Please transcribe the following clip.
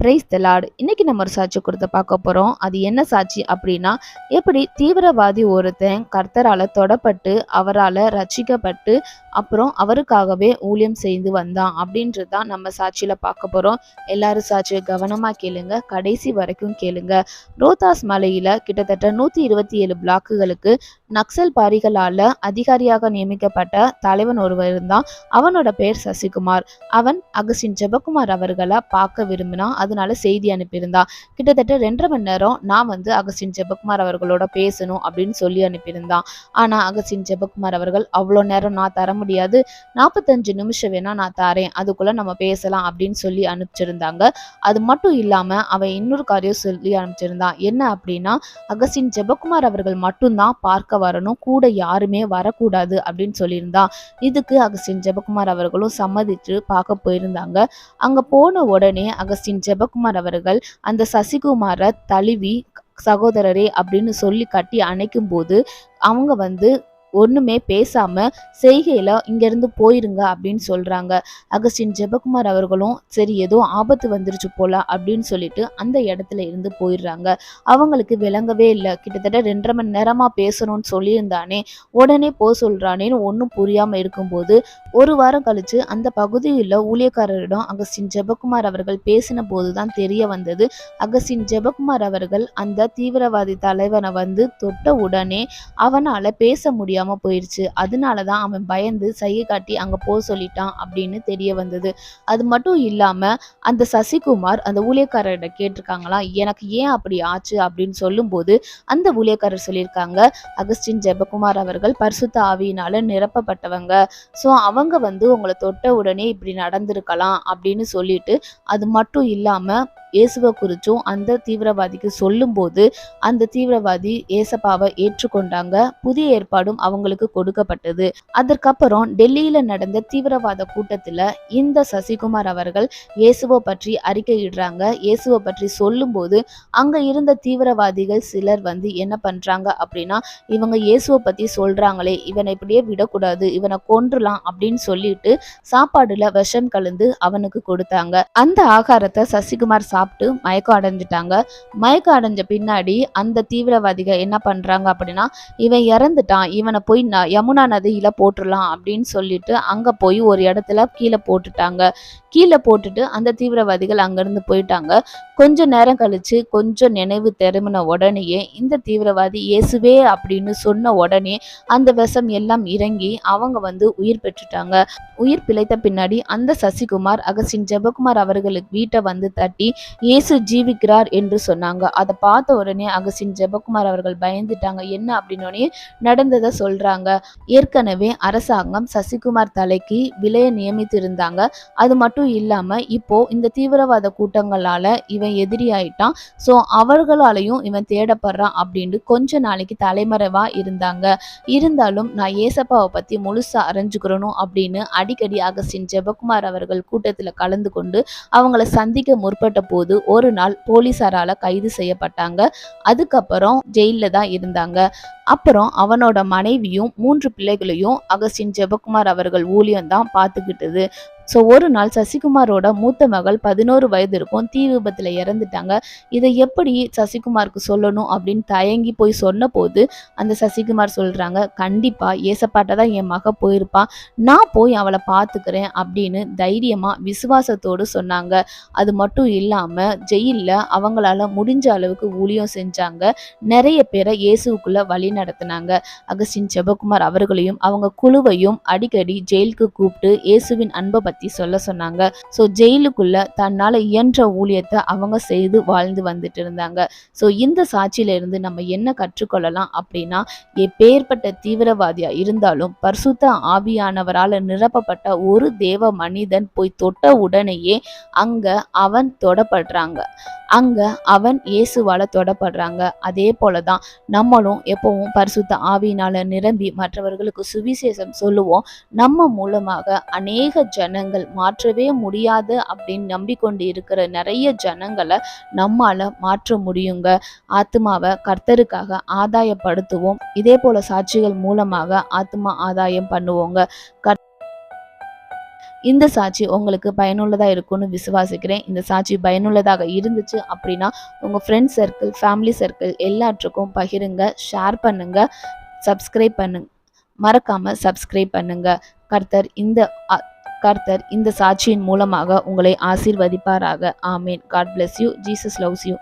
Price the Lord இன்னைக்கு நம்ம ஒரு சாட்சி கொடுத்து பார்க்க போகிறோம் அது என்ன சாட்சி அப்படின்னா எப்படி தீவிரவாதி ஒருத்தன் கர்த்தரால் தொடப்பட்டு அவரால் ரசிக்கப்பட்டு அப்புறம் அவருக்காகவே ஊழியம் செய்து வந்தான் அப்படின்றது தான் நம்ம சாட்சியில் பார்க்க போகிறோம் எல்லாரும் சாட்சியை கவனமாக கேளுங்க. கடைசி வரைக்கும் கேளுங்க. ரோதாஸ் மலையில் கிட்டத்தட்ட நூற்றி இருபத்தி ஏழு பிளாக்குகளுக்கு நக்சல் பாரிகளால் அதிகாரியாக நியமிக்கப்பட்ட தலைவன் ஒருவர் இருந்தான். அவனோட பெயர் சசிகுமார். அவன் அகஸ்டின் ஜெபகுமார் அவர்களை பார்க்க விரும்பினான். அதனால செய்தி அனுப்பியிருந்தான் கிட்டத்தட்ட ரெண்டரை மணி நேரம் நான் வந்து அகஸ்டின் ஜெபக்குமார் அவர்களோட பேசணும் அப்படின்னு சொல்லி அனுப்பியிருந்தான் ஆனா அகஸ்டின் ஜெபகுமார் அவர்கள் அவ்வளோ நேரம் நான் தர முடியாது. நாற்பத்தஞ்சு நிமிஷம் வேணா நான் தரேன். அதுக்குள்ள நம்ம பேசலாம் அப்படின்னு சொல்லி அனுப்பிச்சிருந்தாங்க. அது மட்டும் இல்லாம அவன் இன்னொரு காரியம் சொல்லி அனுப்பிச்சிருந்தான் என்ன அப்படின்னா அகஸ்டின் ஜெபகுமார் அவர்கள் மட்டும்தான் பார்க்க வரணும். கூட யாருமே வரக்கூடாது அப்படின்னு சொல்லியிருந்தான் இதுக்கு அகஸ்டின் ஜெபகுமார் அவர்களும் சம்மதித்து பார்க்க போயிருந்தாங்க. அங்க போன உடனே அகஸ்டின் ஜெபகுமார் அவர்கள் அந்த சசிகுமாரை தழுவி சகோதரரே அப்படின்னு சொல்லி கட்டி அணைக்கும் போது அவங்க வந்து ஒன்றுமே பேசாம செய்கையில இங்கேருந்து போயிருங்க அப்படின்னு சொல்றாங்க. அகஸ்டின் ஜெபகுமார் அவர்களும் சரி ஏதோ ஆபத்து வந்துருச்சு போல அப்படின்னு சொல்லிட்டு அந்த இடத்துல இருந்து போயிடுறாங்க. அவங்களுக்கு விளங்கவே இல்லை. கிட்டத்தட்ட ரெண்டரை மணி நேரமா பேசணும்னு சொல்லியிருந்தானே. உடனே போ சொல்றானேன்னு ஒன்றும் புரியாம இருக்கும்போது ஒரு வாரம் கழிச்சு அந்த பகுதியில் ஊழியக்காரரிடம் அகஸ்டின் ஜெபகுமார் அவர்கள் பேசின போது தான் தெரிய வந்தது. அகஸ்டின் ஜெபகுமார் அவர்கள் அந்த தீவிரவாதி தலைவனை வந்து தொட்ட உடனே அவனால பேச முடியாது முடியாம போயிடுச்சு அதனால தான் அவன் பயந்து சையை காட்டி அங்க போக சொல்லிட்டான் அப்படின்னு தெரிய வந்தது. அது மட்டும் இல்லாம அந்த சசிகுமார் அந்த ஊழியக்காரர்கிட்ட கேட்டிருக்காங்களா எனக்கு ஏன் அப்படி ஆச்சு? அப்படின்னு சொல்லும்போது அந்த ஊழியக்காரர் சொல்லியிருக்காங்க அகஸ்டின் ஜெபகுமார் அவர்கள் பரிசுத்த ஆவியினால நிரப்பப்பட்டவங்க. ஸோ அவங்க வந்து உங்களை தொட்ட உடனே இப்படி நடந்திருக்கலாம் அப்படின்னு சொல்லிட்டு அது மட்டும் இல்லாம இயேசுவை குறிச்சும் அந்த தீவிரவாதிக்கு சொல்லும்போது அந்த தீவிரவாதி ஏசப்பாவை ஏற்றுக்கொண்டாங்க. புதிய ஏற்பாடும் அவங்களுக்கு கொடுக்கப்பட்டது. அதற்கப்புறம் டெல்லியில நடந்த தீவிரவாத கூட்டத்துல இந்த சசிகுமார் அவர்கள் இயேசுவை பற்றி அறிக்கையிடுறாங்க. இயேசுவை பற்றி சொல்லும்போது அங்க இருந்த தீவிரவாதிகள் சிலர் வந்து என்ன பண்றாங்க அப்படின்னா இவங்க இயேசுவை பத்தி சொல்றாங்களே இவனை இப்படியே விடக்கூடாது இவனை கொன்றுலாம் அப்படின்னு சொல்லிட்டு சாப்பாடுல விஷம் கலந்து அவனுக்கு கொடுத்தாங்க. அந்த ஆகாரத்தை சசிகுமார் சாப்பிட்டு மயக்கம் அடைஞ்சிட்டாங்க மயக்கம் அடைஞ்ச பின்னாடி அந்த தீவிரவாதிகள் என்ன பண்றாங்க அப்படின்னா இவன் இறந்துட்டான் இவனை போய் ந- யமுனா நதியில் போட்டுடலாம் அப்படின்னு சொல்லிட்டு அங்கே போய் ஒரு இடத்துல கீழே போட்டுட்டாங்க. கீழே போட்டுட்டு அந்த தீவிரவாதிகள் அங்கேருந்து போயிட்டாங்க. கொஞ்ச நேரம் கழிச்சு கொஞ்சம் நினைவு திரும்பின உடனேயே இந்த தீவிரவாதி இயேசுவே அப்படின்னு சொன்ன உடனே அந்த விஷம் எல்லாம் இறங்கி அவங்க வந்து உயிர் பெற்றுட்டாங்க. உயிர் பிழைத்த பின்னாடி அந்த சசிகுமார் அகஸ்டின் ஜெபகுமார் அவர்களுக்கு வீட்டை வந்து தட்டி இயேசு ஜீவிக்கிறார் என்று சொன்னாங்க. அதை பார்த்த உடனே அகஸ்டின் ஜெபகுமார் அவர்கள் பயந்துட்டாங்க. என்ன அப்படின்னோடனே நடந்ததை சொல்றாங்க. ஏற்கனவே அரசாங்கம் சசிகுமார் தலைக்கு விலையை நியமித்திருந்தாங்க. அது மட்டும் இல்லாம இப்போ இந்த தீவிரவாத கூட்டங்களால இவன் எதிரி ஆயிட்டான் ஸோ அவர்களாலையும் இவன் தேடப்படுறான் அப்படின்ட்டு கொஞ்ச நாளைக்கு தலைமறைவா இருந்தாங்க. இருந்தாலும் நான் ஏசப்பாவை பத்தி முழுசா அறிஞ்சுக்கிறணும் அப்படின்னு அடிக்கடி அகஸ்டின் ஜெபகுமார் அவர்கள் கூட்டத்தில் கலந்து கொண்டு அவங்கள சந்திக்க முற்பட்ட போது ஒரு நாள் போலீசாரால கைது செய்யப்பட்டாங்க. அதுக்கப்புறம் ஜெயிலில் தான் இருந்தாங்க. அப்புறம் அவனோட மனைவியும் மூன்று பிள்ளைகளையும் அகஸ்டின் ஜெபகுமார் அவர்கள் ஊழியம் தான் பார்த்துக்கிட்டது. ஸோ ஒரு நாள் சசிகுமாரோட மூத்த மகள் பதினோரு வயது இருக்கும் தீ விபத்தில் இறந்துட்டாங்க. இதை எப்படி சசிகுமாருக்கு சொல்லணும் அப்படின்னு தயங்கி போய் சொன்னபோது அந்த சசிகுமார் சொல்கிறாங்க கண்டிப்பாக ஏசப்பாட்ட தான் என் மக போயிருப்பா. நான் போய் அவளை பார்த்துக்கிறேன் அப்படின்னு தைரியமாக விசுவாசத்தோடு சொன்னாங்க. அது மட்டும் இல்லாமல் ஜெயிலில் அவங்களால முடிஞ்ச அளவுக்கு ஊழியம் செஞ்சாங்க. நிறைய பேரை இயேசுக்குள்ளே வழி நடத்தினாங்க. அகஸ்டின் ஜெபகுமார் அவர்களையும் அவங்க குழுவையும் அடிக்கடி ஜெயிலுக்கு கூப்பிட்டு இயேசுவின் அன்பை பத்தி சொல்ல சொன்னாங்க. ஸோ ஜெயிலுக்குள்ள தன்னால இயன்ற ஊழியத்தை அவங்க செய்து வாழ்ந்து வந்துட்டு இருந்தாங்க. ஸோ இந்த சாட்சியில இருந்து நம்ம என்ன கற்றுக்கொள்ளலாம் அப்படின்னா எப்பேற்பட்ட தீவிரவாதியா இருந்தாலும் பரிசுத்த ஆவியானவரால் நிரப்பப்பட்ட ஒரு தேவ மனிதன் போய் தொட்ட உடனேயே அங்க அவன் தொடப்படுறாங்க. அங்க அவன் இயேசுவால தொடப்படுறாங்க. அதே போலதான் நம்மளும் எப்பவும் பரிசுத்த ஆவியினால நிரம்பி மற்றவர்களுக்கு சுவிசேஷம் சொல்லுவோம். நம்ம மூலமாக அநேக ஜனங்கள் மாற்றவே முடியாது அப்படின்னு நம்பிக்கொண்டு இருக்கிற நிறைய ஜனங்களை நம்மால மாற்ற முடியுங்க. ஆத்மாவை கர்த்தருக்காக ஆதாயப்படுத்துவோம். இதே போல சாட்சிகள் மூலமாக ஆத்மா ஆதாயம் பண்ணுவோங்க. இந்த சாட்சி உங்களுக்கு பயனுள்ளதாக இருக்கும்னு விசுவாசிக்கிறேன். இந்த சாட்சி பயனுள்ளதாக இருந்துச்சு அப்படின்னா உங்கள் ஃப்ரெண்ட்ஸ் சர்க்கிள் ஃபேமிலி சர்க்கிள் எல்லாற்றுக்கும் பகிருங்க ஷேர் பண்ணுங்க சப்ஸ்கிரைப் பண்ணுங்க. மறக்காமல் சப்ஸ்கிரைப் பண்ணுங்க. கர்த்தர் இந்த கர்த்தர் இந்த சாட்சியின் மூலமாக உங்களை ஆசீர்வதிப்பாராக. ஆமீன். God bless you Jesus loves you